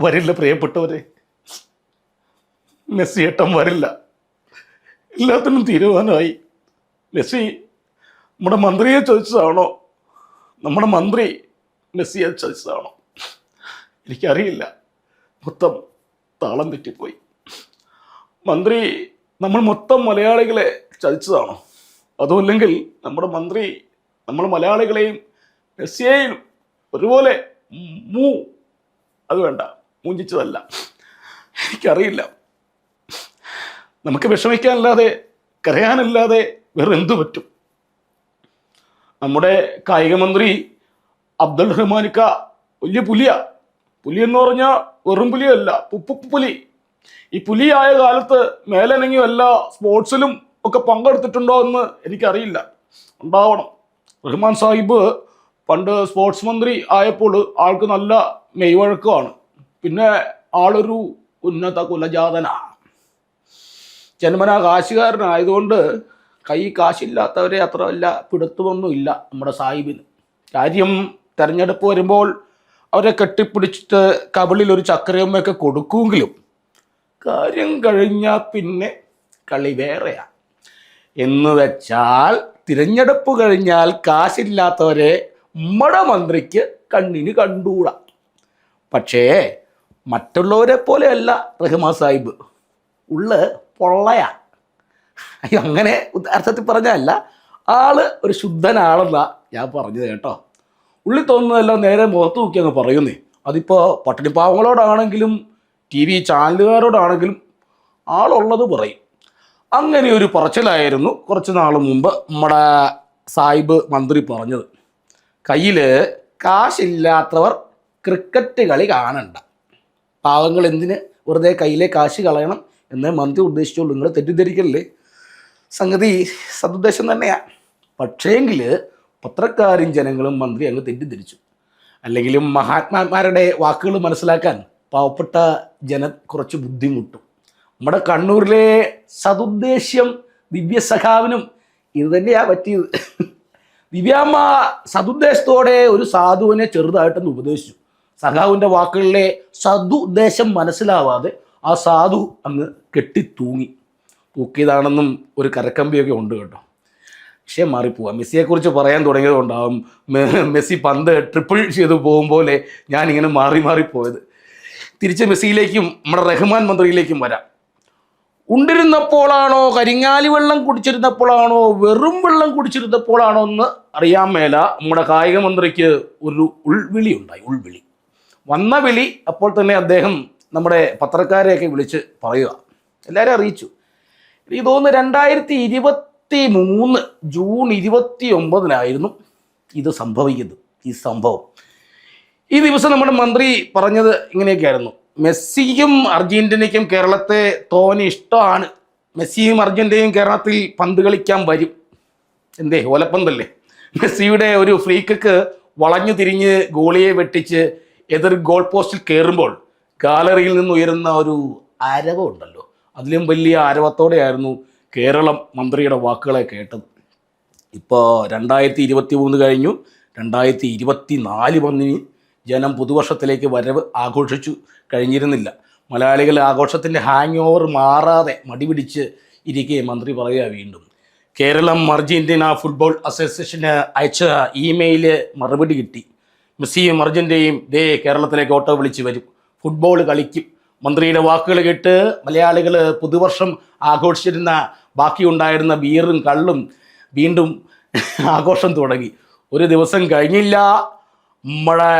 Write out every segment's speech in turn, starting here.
വരില്ല പ്രിയപ്പെട്ടവരെ. മെസ്സിയേട്ടം വരില്ല. എല്ലാത്തിനും തീരുമാനമായി. മെസ്സി നമ്മുടെ മന്ത്രിയെ ചോദിച്ചതാണോ? നമ്മുടെ മന്ത്രി മെസ്സിയെ ചോദിച്ചതാണോ? എനിക്കറിയില്ല. മൊത്തം താളം തെറ്റിപ്പോയി. മന്ത്രി നമ്മൾ മൊത്തം മലയാളികളെ ചതിച്ചതാണോ? അതുമല്ലെങ്കിൽ നമ്മുടെ മന്ത്രി നമ്മൾ മലയാളികളെയും മെസ്സിയെയും ഒരുപോലെ മൂ അത് വേണ്ട. മൂഞ്ചിച്ചതല്ല. എനിക്കറിയില്ല. നമുക്ക് വിഷമിക്കാനല്ലാതെ കരയാനല്ലാതെ വേറെ എന്തു പറ്റും? നമ്മുടെ കായിക മന്ത്രി അബ്ദുൽ റഹ്മാനിക്ക വലിയ പുലിയ. പുലി എന്ന് പറഞ്ഞാൽ വെറും പുലിയല്ല പുപ്പു പുലി. ഈ പുലിയായ കാലത്ത് മേലനങ്ങിയും എല്ലാ സ്പോർട്സിലും ഒക്കെ പങ്കെടുത്തിട്ടുണ്ടോ എന്ന് എനിക്കറിയില്ല. ഉണ്ടാവണം. റഹ്മാൻ സാഹിബ് പണ്ട് സ്പോർട്സ് മന്ത്രി ആയപ്പോൾ ആൾക്ക് നല്ല മെയ്വഴക്കമാണ്. പിന്നെ ആളൊരു ഉന്നത കുലജാതനാണ് ജന്മന കാശുകാരനായതുകൊണ്ട് കൈ കാശില്ലാത്തവരെ അത്ര വല്ല പിടുത്തമൊന്നുമില്ല നമ്മുടെ സാഹിബിന്. കാര്യം തെരഞ്ഞെടുപ്പ് വരുമ്പോൾ അവരെ കെട്ടിപ്പിടിച്ചിട്ട് കബളിൽ ഒരു ചക്രയമ്മയൊക്കെ കൊടുക്കുമെങ്കിലും കാര്യം കഴിഞ്ഞാൽ പിന്നെ കളി വേറെയാണ് എന്ന് വെച്ചാൽ തിരഞ്ഞെടുപ്പ് കഴിഞ്ഞാൽ കാശില്ലാത്തവരെ ഉമ്മട മന്ത്രിക്ക് കണ്ണിന് കണ്ടുകൂടാ പക്ഷേ മറ്റുള്ളവരെ പോലെയല്ല റഹ്മാൻ സാഹിബ്. ഉള്ള പൊള്ളയ. അയ്യോ അങ്ങനെ അർത്ഥത്തിൽ പറഞ്ഞല്ല ആൾ ഒരു ശുദ്ധനാളെന്നാ ഞാൻ പറഞ്ഞത് കേട്ടോ. ഉള്ളിൽ തോന്നുന്നതെല്ലാം നേരെ മുഖത്ത് നോക്കി അങ്ങ് പറയുന്നേ അതിപ്പോൾ പട്ടിണിപ്പാവങ്ങളോടാണെങ്കിലും ടി വി ചാനലുകാരോടാണെങ്കിലും ആളുള്ളത് പറയും. അങ്ങനെ ഒരു പറച്ചിലായിരുന്നു കുറച്ച് നാൾ മുമ്പ് നമ്മുടെ സാഹിബ് മന്ത്രി പറഞ്ഞത്. കയ്യിൽ കാശില്ലാത്തവർ ക്രിക്കറ്റ് കളി കാണണ്ട. പാവങ്ങൾ എന്തിന് വെറുതെ കയ്യിലെ കാശ് കളയണം എന്ന് മന്ത്രി ഉദ്ദേശിച്ചുള്ളൂ നിങ്ങൾ തെറ്റിദ്ധരിക്കല്ലേ? സംഗതി സതുദ്ദേശം തന്നെയാണ് പക്ഷേങ്കിൽ പത്രക്കാരും ജനങ്ങളും മന്ത്രി അങ്ങ് തെറ്റിദ്ധരിച്ചു. അല്ലെങ്കിലും മഹാത്മാന്മാരുടെ വാക്കുകൾ മനസ്സിലാക്കാൻ പാവപ്പെട്ട ജന കുറച്ച് ബുദ്ധിമുട്ടും. നമ്മുടെ കണ്ണൂരിലെ സതുദ്ദേശ്യം ദിവ്യസഖാവിനും ഇത് തന്നെയാ പറ്റിയത്. ദിവ്യാമ്മ സതുദ്ദേശത്തോടെ ഒരു സാധുവിനെ ചെറുതായിട്ടൊന്ന് ഉപദേശിച്ചു. സഖാവിന്റെ വാക്കുകളിലെ സതുദ്ദേശം മനസ്സിലാവാതെ ആ സാധു അങ്ങ് കെട്ടിത്തൂങ്ങി. തൂക്കിയതാണെന്നും ഒരു കരക്കമ്പിയൊക്കെ ഉണ്ട് കേട്ടോ. പക്ഷേ മാറിപ്പോവാം. മെസ്സിയെക്കുറിച്ച് പറയാൻ തുടങ്ങിയതുകൊണ്ടാവും കൊണ്ടാവും മെസ്സി പന്ത് ട്രിപ്പിൾ ചെയ്ത് പോകും പോലെ ഞാനിങ്ങനെ മാറി മാറി പോയത്. തിരിച്ച് മെസ്സിയിലേക്കും നമ്മുടെ റഹ്മാൻ മന്ത്രിയിലേക്കും വരാം. ഉണ്ടിരുന്നപ്പോഴാണോ കരിങ്ങാലി വെള്ളം കുടിച്ചിരുന്നപ്പോഴാണോ വെറും വെള്ളം കുടിച്ചിരുന്നപ്പോഴാണോ എന്ന് അറിയാൻ മേല നമ്മുടെ കായിക മന്ത്രിക്ക് ഒരു ഉൾവിളി ഉണ്ടായി. ഉൾവിളി. വന്ന വിളി അപ്പോൾ തന്നെ അദ്ദേഹം നമ്മുടെ പത്രക്കാരെയൊക്കെ വിളിച്ച് പറയുക. എല്ലാവരും അറിയിച്ചു. എനിക്ക് തോന്നുന്നു രണ്ടായിരത്തി ഇരുപത്തി മൂന്ന് ജൂൺ ഇരുപത്തി ഒമ്പതിനായിരുന്നു ഇത് സംഭവിക്കുന്നത് ഈ സംഭവം. ഈ ദിവസം നമ്മുടെ മന്ത്രി പറഞ്ഞത് ഇങ്ങനെയൊക്കെയായിരുന്നു. മെസ്സിയും അർജന്റീനയ്ക്കും കേരളത്തെ തോനെ ഇഷ്ടമാണ്. മെസ്സിയും അർജന്റീനയും കേരളത്തിൽ പന്ത് കളിക്കാൻ വരും. എന്തേ ഓലപ്പന്തല്ലേ? മെസ്സിയുടെ ഒരു ഫ്രീ വളഞ്ഞു തിരിഞ്ഞ് ഗോളിയെ വെട്ടിച്ച് എതിർ ഗോൾ പോസ്റ്റിൽ കയറുമ്പോൾ ഗാലറിയിൽ നിന്ന് ഉയരുന്ന ഒരു അരവുണ്ടല്ലോ അതിലും വലിയ ആരവത്തോടെയായിരുന്നു കേരളം മന്ത്രിയുടെ വാക്കുകളെ കേട്ടത്. ഇപ്പോൾ രണ്ടായിരത്തി ഇരുപത്തി മൂന്ന് കഴിഞ്ഞു. രണ്ടായിരത്തി ഇരുപത്തി നാല് വന്നിന് ജനം പുതുവർഷത്തിലേക്ക് വരവ് ആഘോഷിച്ചു കഴിഞ്ഞിരുന്നില്ല. മലയാളികൾ ആഘോഷത്തിന്റെ ഹാങ് ഓവർ മാറാതെ മടിപിടിച്ച് ഇരിക്കെ മന്ത്രി പറയുക വീണ്ടും. കേരളം അർജന്റീന ഫുട്ബോൾ അസോസിയേഷന് അയച്ച ഇമെയിൽ മറുപടി കിട്ടി. മെസ്സിയും അർജന്റീനയും ദേ കേരളത്തിലേക്ക് ഓട്ടോ വിളിച്ച് വരും. ഫുട്ബോൾ കളിക്കും. മന്ത്രിയുടെ വാക്കുകൾ കേട്ട് മലയാളികൾ പുതുവർഷം ആഘോഷിച്ചിരുന്ന ബാക്കിയുണ്ടായിരുന്ന ബീറും കള്ളും വീണ്ടും ആഘോഷം തുടങ്ങി. ഒരു ദിവസം കഴിഞ്ഞില്ല. നമ്മളെ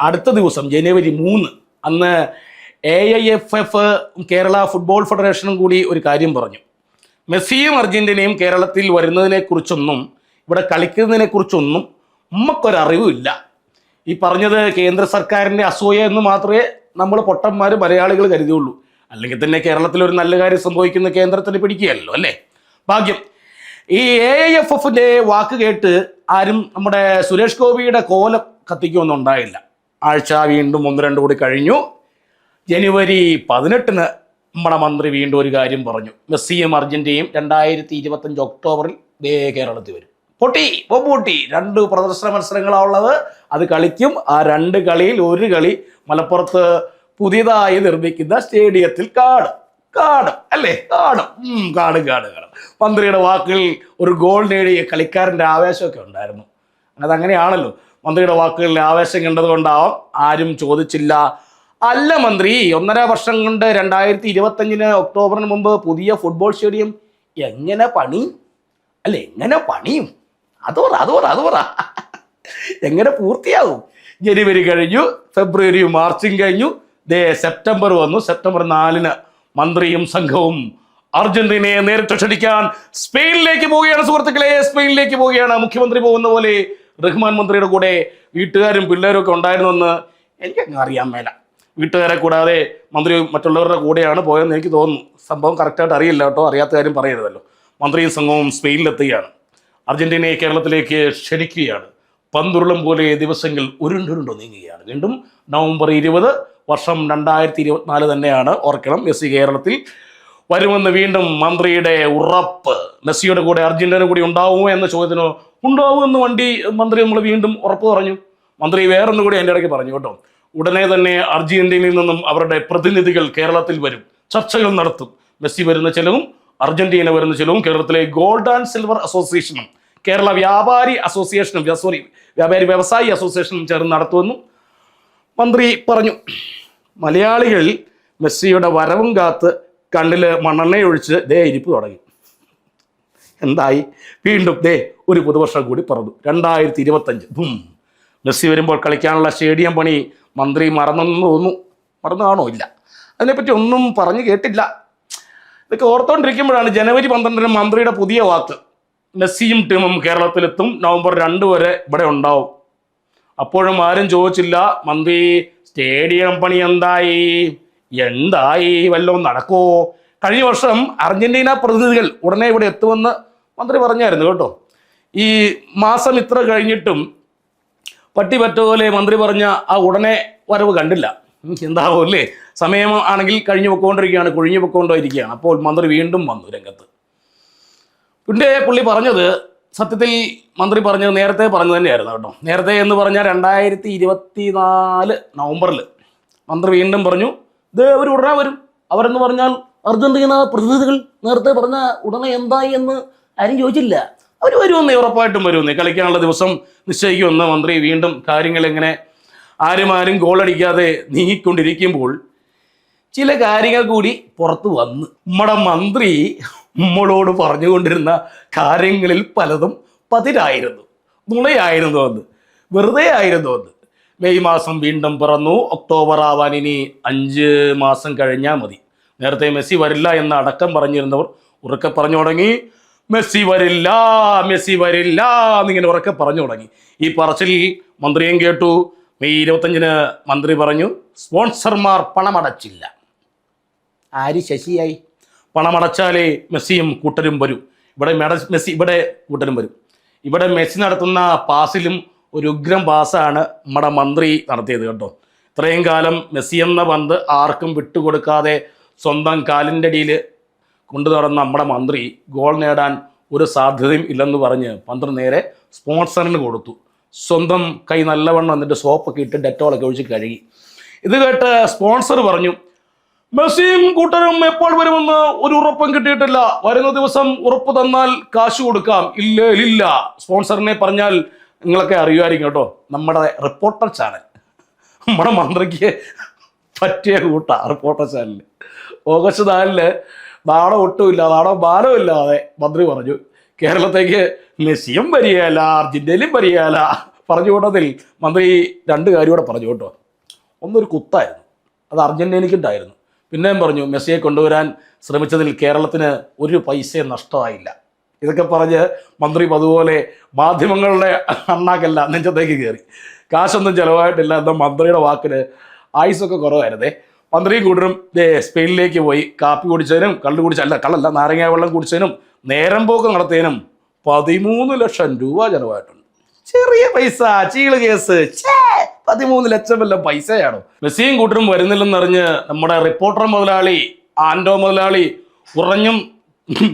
അടുത്ത ദിവസം ജനുവരി മൂന്ന് അന്ന് A I F F Kerala football ഫെഡറേഷനും കൂടി ഒരു കാര്യം പറഞ്ഞു. മെസ്സിയും അർജന്റീനയും കേരളത്തിൽ വരുന്നതിനെക്കുറിച്ചൊന്നും ഇവിടെ കളിക്കുന്നതിനെക്കുറിച്ചൊന്നും നമുക്കൊരറിവുമില്ല ഈ പറഞ്ഞത് കേന്ദ്ര സർക്കാരിന്റെ അസൂയ എന്ന് മാത്രമേ നമ്മൾ പൊട്ടന്മാർ മലയാളികൾ കരുതിയുള്ളൂ. അല്ലെങ്കിൽ തന്നെ കേരളത്തിൽ ഒരു നല്ല കാര്യം സംഭവിക്കുന്ന കേന്ദ്രത്തിന് പിടിക്കുകയല്ലോ അല്ലേ? ഭാഗ്യം. ഈ എ എഫ് എഫിന്റെ വാക്ക് കേട്ട് ആരും നമ്മുടെ സുരേഷ് ഗോപിയുടെ കോലം കത്തിക്കുമൊന്നും ഉണ്ടായില്ല. ആഴ്ച വീണ്ടും ഒന്ന് രണ്ട് കൂടി കഴിഞ്ഞു. ജനുവരി പതിനെട്ടിന് നമ്മുടെ മന്ത്രി വീണ്ടും ഒരു കാര്യം പറഞ്ഞു. മെസ്സിയും അർജന്റീനയും രണ്ടായിരത്തി ഇരുപത്തഞ്ച് ഒക്ടോബറിൽ ദേ കേരളത്തിൽ വരും. പൊട്ടി പൊമ്പൂട്ടി രണ്ട് പ്രദർശന മത്സരങ്ങളാണ് ഉള്ളത് അത് കളിക്കും. ആ രണ്ട് കളിയിൽ ഒരു കളി മലപ്പുറത്ത് പുതിയതായി നിർമ്മിക്കുന്ന സ്റ്റേഡിയത്തിൽ കാണും. കാണും അല്ലേ? കാണും. കാണും കാണും കാണും. മന്ത്രിയുടെ വാക്കുകളിൽ ഒരു ഗോൾ നേടിയ കളിക്കാരന്റെ ആവേശമൊക്കെ ഉണ്ടായിരുന്നു. അതങ്ങനെയാണല്ലോ. മന്ത്രിയുടെ വാക്കുകളിൽ ആവേശം കണ്ടതുകൊണ്ടാവാം ആരും ചോദിച്ചില്ല. അല്ല മന്ത്രി ഒന്നര വർഷം കൊണ്ട് രണ്ടായിരത്തി ഇരുപത്തഞ്ചിന് ഒക്ടോബറിന് മുമ്പ് പുതിയ ഫുട്ബോൾ സ്റ്റേഡിയം എങ്ങനെ പണി അല്ല എങ്ങനെ പണിയും? അത് പറ അത് പറ അത് പറ. എങ്ങനെ പൂർത്തിയാവും? ജനുവരി കഴിഞ്ഞു ഫെബ്രുവരി മാർച്ചും കഴിഞ്ഞു. ദേ സെപ്റ്റംബർ വന്നു. സെപ്റ്റംബർ നാലിന് മന്ത്രിയും സംഘവും അർജന്റീനയെ നേരിട്ട് ക്ഷണിക്കാൻ സ്പെയിനിലേക്ക് പോവുകയാണ് സുഹൃത്തുക്കളെ. സ്പെയിനിലേക്ക് പോവുകയാണ്. മുഖ്യമന്ത്രി പോകുന്ന പോലെ റഹ്മാൻ മന്ത്രിയുടെ കൂടെ വീട്ടുകാരും പിള്ളേരും ഒക്കെ ഉണ്ടായിരുന്നെന്ന് എനിക്കങ്ങ് അറിയാൻ മേല. വീട്ടുകാരെ കൂടാതെ മന്ത്രി മറ്റുള്ളവരുടെ കൂടെയാണ് പോയതെന്ന് എനിക്ക് തോന്നുന്നു. സംഭവം കറക്റ്റായിട്ട് അറിയില്ല കേട്ടോ. അറിയാത്ത കാര്യം പറയരുതല്ലോ. മന്ത്രിയും സംഘവും സ്പെയിനിലെത്തുകയാണ്. അർജന്റീനയെ കേരളത്തിലേക്ക് ക്ഷണിക്കുകയാണ്. പന്തുരുളം പോലെ ദിവസങ്ങൾ ഉരുണ്ടുരുണ്ടു നീങ്ങുകയാണ്. വീണ്ടും നവംബർ ഇരുപത് വർഷം രണ്ടായിരത്തി ഇരുപത്തിനാല് തന്നെയാണ് ഓർക്കണം മെസ്സി കേരളത്തിൽ വരുമെന്ന് വീണ്ടും മന്ത്രിയുടെ ഉറപ്പ്. മെസ്സിയുടെ കൂടെ അർജന്റീന കൂടി ഉണ്ടാവുമോ എന്ന ചോദ്യത്തിന് ഉണ്ടാവുമെന്ന് വണ്ടി മന്ത്രി നമ്മൾ വീണ്ടും ഉറപ്പ് പറഞ്ഞു. മന്ത്രി വേറൊന്നു കൂടി എന്റെ ഇടയ്ക്ക് പറഞ്ഞു കേട്ടോ. ഉടനെ തന്നെ അർജന്റീനയിൽ നിന്നും അവരുടെ പ്രതിനിധികൾ കേരളത്തിൽ വരും. ചർച്ചകൾ നടത്തും. മെസ്സി വരുന്ന ചിലവും അർജന്റീന വരുന്ന ചിലവും കേരളത്തിലെ ഗോൾഡ് ആൻഡ് സിൽവർ അസോസിയേഷനും കേരള വ്യാപാരി അസോസിയേഷനും സോറി വ്യാപാരി വ്യവസായി അസോസിയേഷനും ചേർന്ന് നടത്തുമെന്നും മന്ത്രി പറഞ്ഞു. മലയാളികൾ മെസ്സിയുടെ വരവും കാത്ത് കണ്ണിൽ മണ്ണെണ്ണയൊഴിച്ച് ദേ ഇരിപ്പ് തുടങ്ങി. എന്തായി? വീണ്ടും ദേ ഒരു പുതുവർഷം കൂടി പറഞ്ഞു രണ്ടായിരത്തി ഇരുപത്തഞ്ച് മെസ്സി വരുമ്പോൾ കളിക്കാനുള്ള സ്റ്റേഡിയം പണി മന്ത്രി മറന്നെന്ന് തോന്നുന്നു. മറന്നാണോ? ഇല്ല. അതിനെപ്പറ്റി ഒന്നും പറഞ്ഞു കേട്ടില്ല. ഇതൊക്കെ ഓർത്തോണ്ടിരിക്കുമ്പോഴാണ് ജനുവരി പന്ത്രണ്ടിന് മന്ത്രിയുടെ പുതിയ വാക്ക്. മെസ്സിയും ടീമും കേരളത്തിലെത്തും. നവംബർ രണ്ട് വരെ ഇവിടെ ഉണ്ടാവും. അപ്പോഴും ആരും ചോദിച്ചില്ല മന്ത്രി സ്റ്റേഡിയം പണി എന്തായി? എന്തായി? വല്ലതും നടക്കോ കഴിഞ്ഞ വർഷം അർജന്റീന പ്രതിനിധികൾ ഉടനെ ഇവിടെ എത്തുമെന്ന് മന്ത്രി പറഞ്ഞായിരുന്നു കേട്ടോ. ഈ മാസം ഇത്ര കഴിഞ്ഞിട്ടും പട്ടി പറ്റ പോലെ മന്ത്രി പറഞ്ഞ ആ ഉടനെ വരവ് കണ്ടില്ല. എന്താവും അല്ലേ? സമയം ആണെങ്കിൽ കഴിഞ്ഞു പൊക്കോണ്ടിരിക്കുകയാണ് കൊഴിഞ്ഞു പൊക്കോണ്ടിരിക്കുകയാണ് അപ്പോൾ മന്ത്രി വീണ്ടും വന്നു രംഗത്ത്. പിന്നെ പുള്ളി പറഞ്ഞത് സത്യത്തിൽ മന്ത്രി പറഞ്ഞത് നേരത്തെ പറഞ്ഞു തന്നെയായിരുന്നു കേട്ടോ. നേരത്തെ എന്ന് പറഞ്ഞാൽ രണ്ടായിരത്തി ഇരുപത്തി നാല് നവംബറിൽ മന്ത്രി വീണ്ടും പറഞ്ഞു ഇത് അവർ ഉടനെ വരും. അവരെന്ന് പറഞ്ഞാൽ അർജന്റീന പ്രതിനിധികൾ നേരത്തെ പറഞ്ഞ ഉടനെ എന്തായി എന്ന് ആരും ചോദിച്ചില്ല. അവർ വരുമെന്ന് ഉറപ്പായിട്ടും വരുമെന്ന്. കളിക്കാനുള്ള ദിവസം നിശ്ചയിക്കുമെന്ന് മന്ത്രി വീണ്ടും കാര്യങ്ങൾ എങ്ങനെ ആരും ആരും ഗോളടിക്കാതെ നീങ്ങിക്കൊണ്ടിരിക്കുമ്പോൾ ചില കാര്യങ്ങൾ കൂടി പുറത്തു വന്ന് നമ്മുടെ മന്ത്രി നമ്മളോട് പറഞ്ഞുകൊണ്ടിരുന്ന കാര്യങ്ങളിൽ പലതും പതിരായിരുന്നു. നുണയായിരുന്നു അത്. വെറുതെ ആയിരുന്നു അത്. മെയ് മാസം വീണ്ടും പിറന്നു. ഒക്ടോബർ ആവാൻ ഇനി അഞ്ച് മാസം കഴിഞ്ഞാൽ മതി. നേരത്തെ മെസ്സി വരില്ല എന്ന് അടക്കം പറഞ്ഞിരുന്നവർ ഉറക്കെ പറഞ്ഞു തുടങ്ങി. മെസ്സി വരില്ല മെസ്സി വരില്ല എന്നിങ്ങനെ ഉറക്കെ പറഞ്ഞു തുടങ്ങി. ഈ പറച്ചിൽ മന്ത്രിയും കേട്ടു. മെയ് ഇരുപത്തഞ്ചിന് മന്ത്രി പറഞ്ഞു സ്പോൺസർമാർ പണമടച്ചില്ല. ആര് ശശിയായി? പണമടച്ചാലേ മെസ്സിയും കൂട്ടരും വരും. ഇവിടെ മെഡ മെസ്സി ഇവിടെ കൂട്ടരും വരും. ഇവിടെ മെസ്സി നടത്തുന്ന പാസിലും ഒരു ഉഗ്രം പാസാണ് നമ്മുടെ മന്ത്രി നടത്തിയത് കേട്ടോ. ഇത്രയും കാലം മെസ്സി എന്ന പന്ത് ആർക്കും വിട്ടുകൊടുക്കാതെ സ്വന്തം കാലിന്റെ അടിയിൽ കൊണ്ടു നടന്ന നമ്മുടെ മന്ത്രി ഗോൾ നേടാൻ ഒരു സാധ്യതയും ഇല്ലെന്ന് പറഞ്ഞ് പന്ത് നേരെ സ്പോൺസറിന് കൊടുത്തു. സ്വന്തം കൈ നല്ലവണ്ണം എന്നിട്ട് സോപ്പൊക്കെ ഇട്ട് ഡെറ്റോളൊക്കെ ഒഴിച്ച് കഴുകി. ഇത് കേട്ട് സ്പോൺസർ പറഞ്ഞു മെസ്സിയും കൂട്ടരും എപ്പോൾ വരുമെന്ന് ഒരു ഉറപ്പും കിട്ടിയിട്ടില്ല. വരുന്ന ദിവസം ഉറപ്പ് തന്നാൽ കാശ് കൊടുക്കാം. ഇല്ല ഇല്ല. സ്പോൺസറിനെ പറഞ്ഞാൽ നിങ്ങളൊക്കെ അറിയുമായിരിക്കും കേട്ടോ. നമ്മുടെ റിപ്പോർട്ടർ ചാനൽ. നമ്മുടെ മന്ത്രിക്ക് പറ്റിയ കൂട്ട റിപ്പോർട്ടർ ചാനൽ. ഓഗസ്റ്റ് നാലിൽ നാടകം ഒട്ടുമില്ല നാടകം ഭാരമില്ലാതെ മന്ത്രി പറഞ്ഞു കേരളത്തേക്ക് മെസ്സിയും വരികയല്ല അർജന്റീനയിലും വരികയല്ല പറഞ്ഞു കൂട്ടത്തിൽ മന്ത്രി രണ്ട് കാര്യം കൂടെ പറഞ്ഞു കേട്ടോ. ഒന്നൊരു കുത്തായിരുന്നു. അത് അർജന്റീനയ്ക്കുണ്ടായിരുന്നു പിന്നെയും പറഞ്ഞു മെസ്സിയെ കൊണ്ടുവരാൻ ശ്രമിച്ചതിൽ കേരളത്തിന് ഒരു പൈസയും നഷ്ടമായില്ല. ഇതൊക്കെ പറഞ്ഞ് മന്ത്രി അതുപോലെ മാധ്യമങ്ങളുടെ അണ്ണാക്കല്ല നെഞ്ചത്തേക്ക് കയറി. കാശൊന്നും ചിലവായിട്ടില്ല എന്ന മന്ത്രിയുടെ വാക്കിന് ആയുസൊക്കെ കുറവായിരുന്നേ. മന്ത്രിയും കൂട്ടരും സ്പെയിനിലേക്ക് പോയി കാപ്പി കുടിച്ചതിനും കള്ളു കുടിച്ച അല്ല കള്ളല്ല നാരങ്ങ വെള്ളം കുടിച്ചതിനും നേരം പോക്ക് നടത്തിയതിനും പതിമൂന്ന് ലക്ഷം രൂപ ചിലവായിട്ടുണ്ട്. ചെറിയ പൈസ ചീൾ കേസ്. പതിമൂന്ന് ലക്ഷം വല്ല പൈസയാണോ? മെസ്സിയും കൂട്ടരും വരുന്നില്ലെന്നറിഞ്ഞ് നമ്മുടെ റിപ്പോർട്ടർ മുതലാളി ആൻഡോ മുതലാളി ഉറഞ്ഞും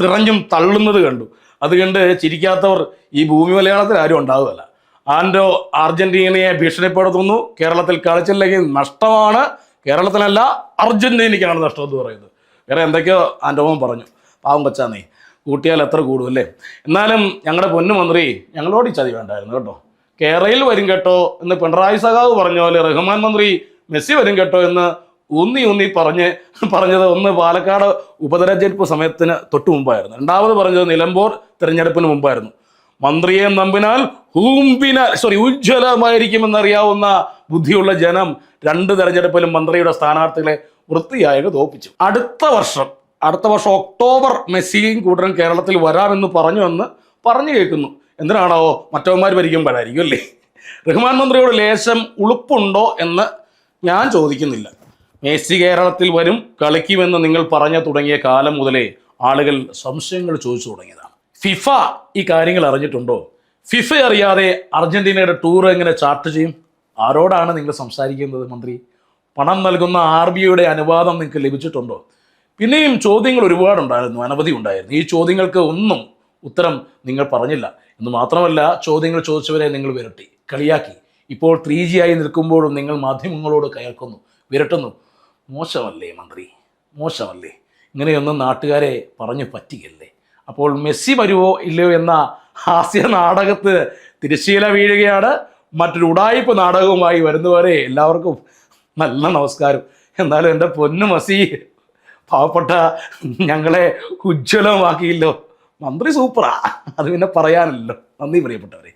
തിറഞ്ഞും തള്ളുന്നത് കണ്ടു. അത് കണ്ട് ചിരിക്കാത്തവർ ഈ ഭൂമി മലയാളത്തിൽ ആരും ഉണ്ടാവുകയല്ല. ആൻഡോ അർജന്റീനയെ ഭീഷണിപ്പെടുത്തുന്നു. കേരളത്തിൽ കളിച്ചില്ലെങ്കിൽ നഷ്ടമാണ്. കേരളത്തിലല്ല അർജന്റീനയ്ക്കാണ് നഷ്ടം എന്ന് പറയുന്നത്. വേറെ എന്തൊക്കെയോ ആൻഡോമോൻ പറഞ്ഞു. പാവം കൊച്ചാന്നേ. കൂട്ടിയാൽ എത്ര കൂടും അല്ലേ? എന്നാലും ഞങ്ങളുടെ പൊന്നു മന്ത്രി ഞങ്ങളോട് ഈ ചതി വേണ്ടായിരുന്നു കേട്ടോ. കേരളയിൽ വരും കേട്ടോ എന്ന് പിണറായി സഖാവ് പറഞ്ഞ പോലെ റഹ്മാൻ മന്ത്രി മെസ്സി വരും കേട്ടോ എന്ന് ഊന്നി ഊന്നി പറഞ്ഞ് പറഞ്ഞത് ഒന്ന് പാലക്കാട് ഉപതെരഞ്ഞെടുപ്പ് സമയത്തിന് തൊട്ട് മുമ്പായിരുന്നു. രണ്ടാമത് പറഞ്ഞത് നിലമ്പൂർ തിരഞ്ഞെടുപ്പിന് മുമ്പായിരുന്നു. മന്ത്രിയെ നമ്പിനാൽ ഹൂമ്പിനാൽ സോറി ഉജ്ജ്വലമായിരിക്കുമെന്നറിയാവുന്ന ബുദ്ധിയുള്ള ജനം രണ്ട് തെരഞ്ഞെടുപ്പിലും മന്ത്രിയുടെ സ്ഥാനാർത്ഥികളെ വൃത്തിയായി തോപ്പിച്ചു. അടുത്ത വർഷം അടുത്ത വർഷം ഒക്ടോബർ മെസ്സിയും കൂട്ടരും കേരളത്തിൽ വരാമെന്ന് പറഞ്ഞു എന്ന് പറഞ്ഞു കേൾക്കുന്നു. എന്തിനാണോ മറ്റവന്മാർ ഭരിക്കുമ്പോഴായിരിക്കും അല്ലേ? റഹ്മാൻ മന്ത്രിയോട് ലേശം ഉളുപ്പുണ്ടോ എന്ന് ഞാൻ ചോദിക്കുന്നില്ല. മെസ്സി കേരളത്തിൽ വരും കളിക്കുമെന്ന് നിങ്ങൾ പറഞ്ഞു തുടങ്ങിയ കാലം മുതലേ ആളുകൾ സംശയങ്ങൾ ചോദിച്ചു തുടങ്ങിയതാണ്. ഫിഫ ഈ കാര്യങ്ങൾ അറിഞ്ഞിട്ടുണ്ടോ? ഫിഫ അറിയാതെ അർജന്റീനയുടെ ടൂർ എങ്ങനെ ചാർട്ട് ചെയ്യും? ആരോടാണ് നിങ്ങൾ സംസാരിക്കുന്നത് മന്ത്രി? പണം നൽകുന്ന ആർ ബി ഐയുടെ അനുവാദം നിങ്ങൾക്ക് ലഭിച്ചിട്ടുണ്ടോ? പിന്നെയും ചോദ്യങ്ങൾ ഒരുപാടുണ്ടായിരുന്നു അനവധി ഉണ്ടായിരുന്നു. ഈ ചോദ്യങ്ങൾക്ക് ഒന്നും ഉത്തരം നിങ്ങൾ പറഞ്ഞില്ല. എന്ന് മാത്രമല്ല ചോദ്യങ്ങൾ ചോദിച്ചവരെ നിങ്ങൾ വിരട്ടി കളിയാക്കി. ഇപ്പോൾ ത്രീ ജി ആയി നിൽക്കുമ്പോഴും നിങ്ങൾ മാധ്യമങ്ങളോട് കയർക്കുന്നു വിരട്ടുന്നു. മോശമല്ലേ മന്ത്രി? മോശമല്ലേ? ഇങ്ങനെയൊന്നും നാട്ടുകാരെ പറഞ്ഞു പറ്റിയല്ലേ അപ്പോൾ മെസ്സി വരുവോ ഇല്ലയോ എന്ന ഹാസ്യ നാടകത്ത് തിരശ്ശീല വീഴുകയാണ്. മറ്റൊരു ഉടായ്പ നാടകവുമായി വരുന്നവരെ എല്ലാവർക്കും നല്ല നമസ്കാരം. എന്നാലും എന്റെ പൊന്നു മസി പാവപ്പെട്ട ഞങ്ങളെ ഉജ്ജ്വലമാക്കിയില്ലോ. മന്ത്രി സൂപ്പറാ. അത് പിന്നെ പറയാനല്ലോ നന്ദി പ്രിയപ്പെട്ടവരെ.